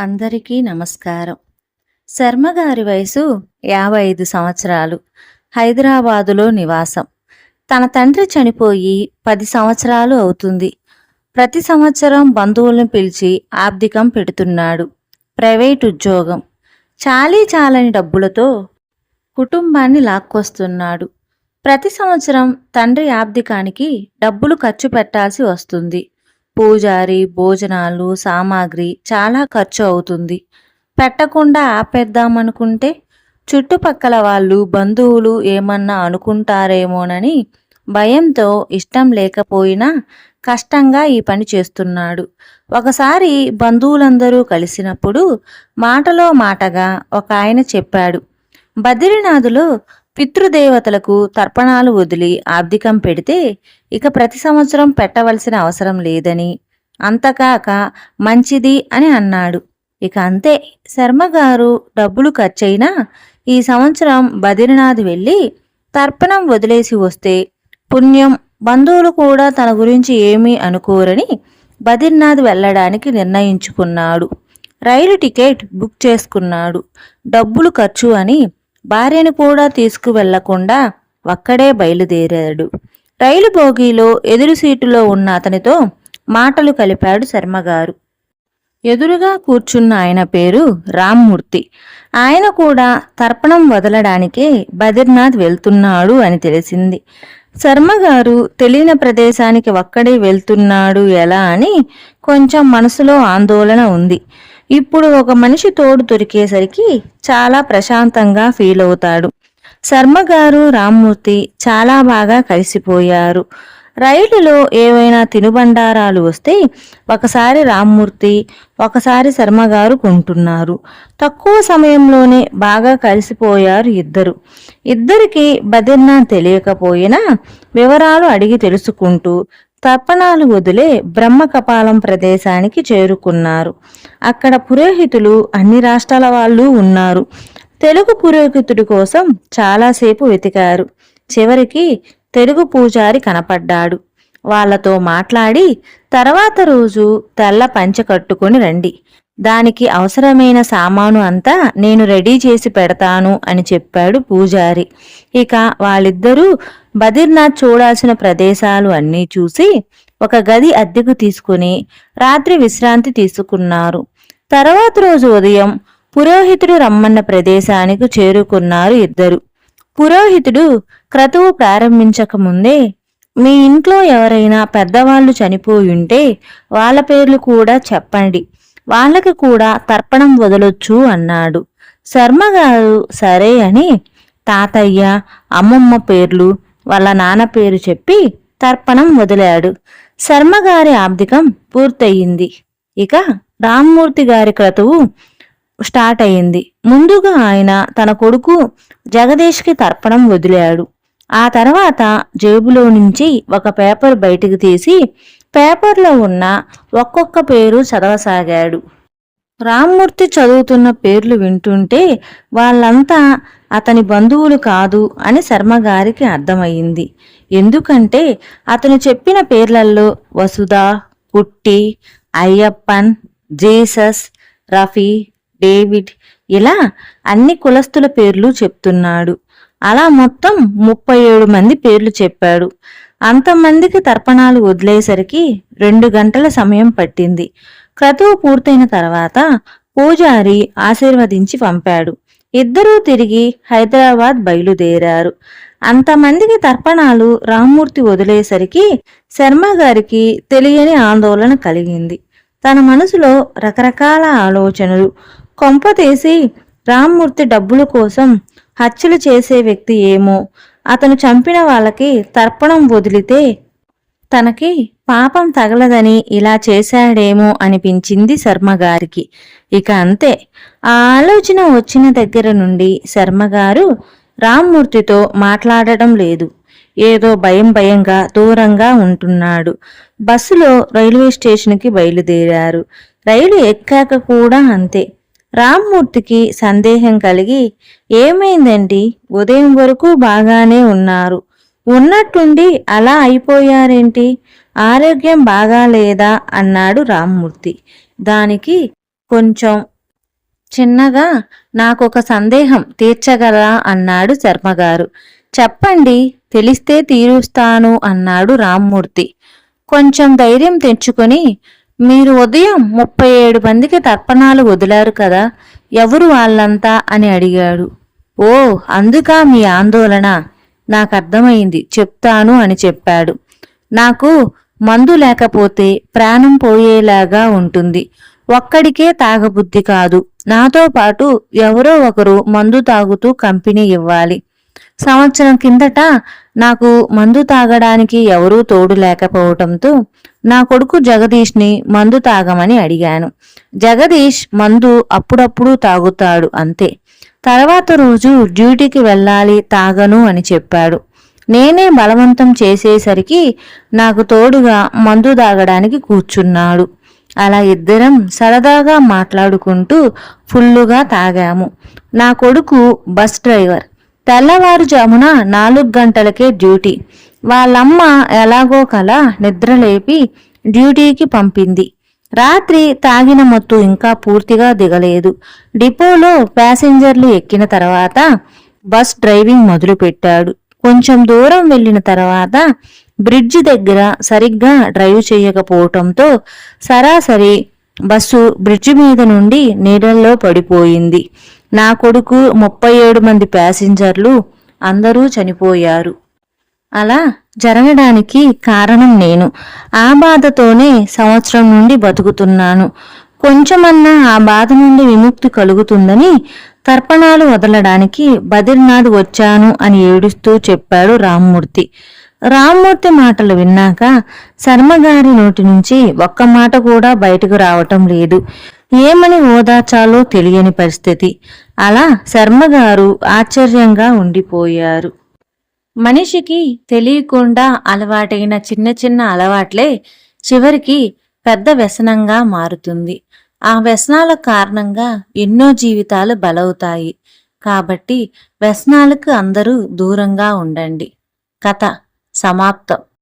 అందరికీ నమస్కారం. శర్మగారి వయసు యాభై ఐదు సంవత్సరాలు. హైదరాబాదులో నివాసం. తన తండ్రి చనిపోయి పది సంవత్సరాలు అవుతుంది. ప్రతి సంవత్సరం బంధువులను పిలిచి ఆబ్దికం పెడుతున్నాడు. ప్రైవేట్ ఉద్యోగం. చాలీ చాలని డబ్బులతో కుటుంబాన్ని లాక్కొస్తున్నాడు. ప్రతి సంవత్సరం తండ్రి ఆబ్దికానికి డబ్బులు ఖర్చు పెట్టాల్సి వస్తుంది. పూజారి భోజనాలు సామాగ్రి చాలా ఖర్చు అవుతుంది. పెట్టకుండా ఆపేద్దామనుకుంటే చుట్టుపక్కల వాళ్ళు బంధువులు ఏమన్నా అనుకుంటారేమోనని భయంతో ఇష్టం లేకపోయినా కష్టంగా ఈ పని చేస్తున్నాడు. ఒకసారి బంధువులందరూ కలిసినప్పుడు మాటలో మాటగా ఒక ఆయన చెప్పాడు బద్రీనాథులో పితృదేవతలకు తర్పణాలు వదిలి ఆబ్దికం పెడితే ఇక ప్రతి సంవత్సరం పెట్టవలసిన అవసరం లేదని అంతకాక మంచిది అని అన్నాడు. ఇక అంతే. శర్మగారు డబ్బులు ఖర్చయినా ఈ సంవత్సరం బద్రీనాథ్ వెళ్ళి తర్పణం వదిలేసి వస్తే పుణ్యం బంధువులు కూడా తన గురించి ఏమీ అనుకోరని బద్రీనాథ్ వెళ్ళడానికి నిర్ణయించుకున్నాడు. రైలు టికెట్ బుక్ చేసుకున్నాడు. డబ్బులు ఖర్చు అని భార్యను కూడా తీసుకువెళ్ళకుండా ఒక్కడే బయలుదేరాడు. రైలు బోగీలో ఎదురు సీటులో ఉన్న అతనితో మాటలు కలిపాడు శర్మగారు. ఎదురుగా కూర్చున్న ఆయన పేరు రామ్మూర్తి. ఆయన కూడా తర్పణం వదలడానికే బద్రీనాథ్ వెళ్తున్నాడు అని తెలిసింది. శర్మగారు తెలియని ప్రదేశానికి ఒక్కడే వెళ్తున్నాడు ఎలా అని కొంచెం మనసులో ఆందోళన ఉంది. ఇప్పుడు ఒక మనిషి తోడు దొరికేసరికి చాలా ప్రశాంతంగా ఫీల్ అవుతాడు. శర్మగారు రామ్మూర్తి చాలా బాగా కలిసిపోయారు. రైలులో ఏవైనా తినుబండారాలు వస్తే ఒకసారి రామ్మూర్తి ఒకసారి శర్మగారు కొంటున్నారు. తక్కువ సమయంలోనే బాగా కలిసిపోయారు ఇద్దరు. ఇద్దరికి బదిన్నా తెలియకపోయినా వివరాలు అడిగి తెలుసుకుంటూ తర్పణాలు వదిలే బ్రహ్మకపాలం ప్రదేశానికి చేరుకున్నారు. అక్కడ పురోహితులు అన్ని రాష్ట్రాల వాళ్ళు ఉన్నారు. తెలుగు పురోహితుడి కోసం చాలాసేపు వెతికారు. చివరికి తెలుగు పూజారి కనపడ్డాడు. వాళ్ళతో మాట్లాడి తర్వాత రోజు తెల్ల పంచె కట్టుకొని రండి. దానికి అవసరమైన సామాను అంతా నేను రెడీ చేసి పెడతాను అని చెప్పాడు పూజారి. ఇక వాళ్ళిద్దరూ బదిర్నాథ్ చూడాల్సిన ప్రదేశాలు అన్నీ చూసి ఒక గది అద్దెకు తీసుకుని రాత్రి విశ్రాంతి తీసుకున్నారు. తర్వాత రోజు ఉదయం పురోహితుడు రమ్మన్న ప్రదేశానికి చేరుకున్నారు ఇద్దరు. పురోహితుడు క్రతువు ప్రారంభించక ముందే మీ ఇంట్లో ఎవరైనా పెద్దవాళ్ళు చనిపోయి ఉంటే వాళ్ళ పేర్లు కూడా చెప్పండి. వాళ్ళకి కూడా తర్పణం వదలొచ్చు అన్నాడు. శర్మగారు సరే అని తాతయ్య అమ్మమ్మ పేర్లు వాళ్ళ నాన్న పేరు చెప్పి తర్పణం వదిలాడు శర్మగారి ఆబ్దికం పూర్తయింది. ఇక రామ్మూర్తి గారి క్రతువు స్టార్ట్ అయింది. ముందుగా ఆయన తన కొడుకు జగదీష్కి తర్పణం వదిలాడు. ఆ తర్వాత జేబులో నుంచి ఒక పేపర్ బయటికి తీసి పేపర్లో ఉన్న ఒక్కొక్క పేరు చదవసాగాడు. రామ్మూర్తి చదువుతున్న పేర్లు వింటుంటే వాళ్ళంతా అతని బంధువులు కాదు అని శర్మగారికి అర్థమయ్యింది. ఎందుకంటే అతను చెప్పిన పేర్లల్లో వసుధ కుట్టి అయ్యప్పన్ జీసస్ రఫీ డేవిడ్ ఇలా అన్ని కులస్తుల పేర్లు చెప్తున్నాడు. అలా మొత్తం ముప్పై ఏడు మంది పేర్లు చెప్పాడు. అంతమందికి తర్పణాలు వదిలేసరికి రెండు గంటల సమయం పట్టింది. క్రతువు పూర్తయిన తర్వాత పూజారి ఆశీర్వదించి పంపాడు. ఇద్దరూ తిరిగి హైదరాబాద్ బయలుదేరారు. అంతమందికి తర్పణాలు రామ్మూర్తి వదిలేసరికి శర్మ గారికి తెలియని ఆందోళన కలిగింది. తన మనసులో రకరకాల ఆలోచనలు. కొంపతీసి రామ్మూర్తి డబ్బుల కోసం హత్యలు చేసే వ్యక్తి ఏమో. అతను చంపిన వాళ్ళకి తర్పణం వదిలితే తనకి పాపం తగలదని ఇలా చేశాడేమో అనిపించింది శర్మగారికి ఇక అంతే. ఆ ఆలోచన వచ్చిన దగ్గర నుండి శర్మగారు రామ్మూర్తితో మాట్లాడటం లేదు. ఏదో భయం భయంగా దూరంగా ఉంటున్నాడు. బస్సులో రైల్వే స్టేషన్కి బయలుదేరారు. రైలు ఎక్కాక కూడా అంతే. రామ్మూర్తికి సందేహం కలిగి ఏమైందండి? ఉదయం వరకు బాగానే ఉన్నారు. ఉన్నట్టుండి అలా అయిపోయారేంటి? ఆరోగ్యం బాగాలేదా అన్నాడు రామ్మూర్తి. దానికి కొంచెం చిన్నగా నాకొక సందేహం తీర్చగలరా? అన్నాడు శర్మగారు. చెప్పండి తెలిస్తే తీరుస్తాను అన్నాడు రామ్మూర్తి. కొంచెం ధైర్యం తెచ్చుకొని మీరు ఉదయం ముప్పై ఏడు మందికి తర్పణాలు వదిలారు కదా ఎవరు వాళ్ళంతా? అని అడిగాడు. ఓ అందుకా మీ ఆందోళన? నాకు అర్థమైంది చెప్తాను అని చెప్పాడు. నాకు మందు లేకపోతే ప్రాణం పోయేలాగా ఉంటుంది. ఒక్కడికే తాగబుద్ధి కాదు. నాతో పాటు ఎవరో ఒకరు మందు తాగుతూ కంపెనీ ఇవ్వాలి. సంవత్సరం కిందట నాకు మందు తాగడానికి ఎవరూ తోడు లేకపోవటంతో నా కొడుకు జగదీష్ని మందు తాగమని అడిగాను. జగదీష్ మందు అప్పుడప్పుడు తాగుతాడు అంతే. తర్వాత రోజు డ్యూటీకి వెళ్ళాలి తాగను అని చెప్పాడు. నేనే బలవంతం చేసేసరికి నాకు తోడుగా మందు తాగడానికి కూర్చున్నాడు. అలా ఇద్దరం సరదాగా మాట్లాడుకుంటూ ఫుల్లుగా తాగాము. నా కొడుకు బస్ డ్రైవర్. తెల్లవారుజామున నాలుగు గంటలకే డ్యూటీ. వాళ్ళమ్మ ఎలాగో కల నిద్రలేపి డ్యూటీకి పంపింది. రాత్రి తాగిన మత్తు ఇంకా పూర్తిగా దిగలేదు. డిపోలో ప్యాసింజర్లు ఎక్కిన తర్వాత బస్ డ్రైవింగ్ మొదలుపెట్టాడు. కొంచెం దూరం వెళ్ళిన తర్వాత బ్రిడ్జి దగ్గర సరిగ్గా డ్రైవ్ చేయకపోవటంతో సరాసరి బస్సు బ్రిడ్జి మీద నుండి నీడల్లో పడిపోయింది. నా కొడుకు ముప్పై ఏడు మంది ప్యాసింజర్లు అందరూ చనిపోయారు. అలా జరగడానికి కారణం నేను. ఆ బాధతోనే సంవత్సరం నుండి బతుకుతున్నాను. కొంచెమన్నా ఆ బాధ నుండి విముక్తి కలుగుతుందని తర్పణాలు వదలడానికి బద్రీనాథ్ వచ్చాను అని ఏడుస్తూ చెప్పాడు రామ్మూర్తి. రామ్మూర్తి మాటలు విన్నాక శర్మగారి నోటి నుంచి ఒక్క మాట కూడా బయటకు రావటం లేదు. ఏమని ఓదార్చాలో తెలియని పరిస్థితి. అలా శర్మగారు ఆశ్చర్యంగా ఉండిపోయారు. మనిషికి తెలియకుండా అలవాటైన చిన్న చిన్న అలవాట్లే చివరికి పెద్ద వ్యసనంగా మారుతుంది. ఆ వ్యసనాల కారణంగా ఎన్నో జీవితాలు బలవుతాయి. కాబట్టి వ్యసనాలకు అందరూ దూరంగా ఉండండి. కథ సమాప్తం.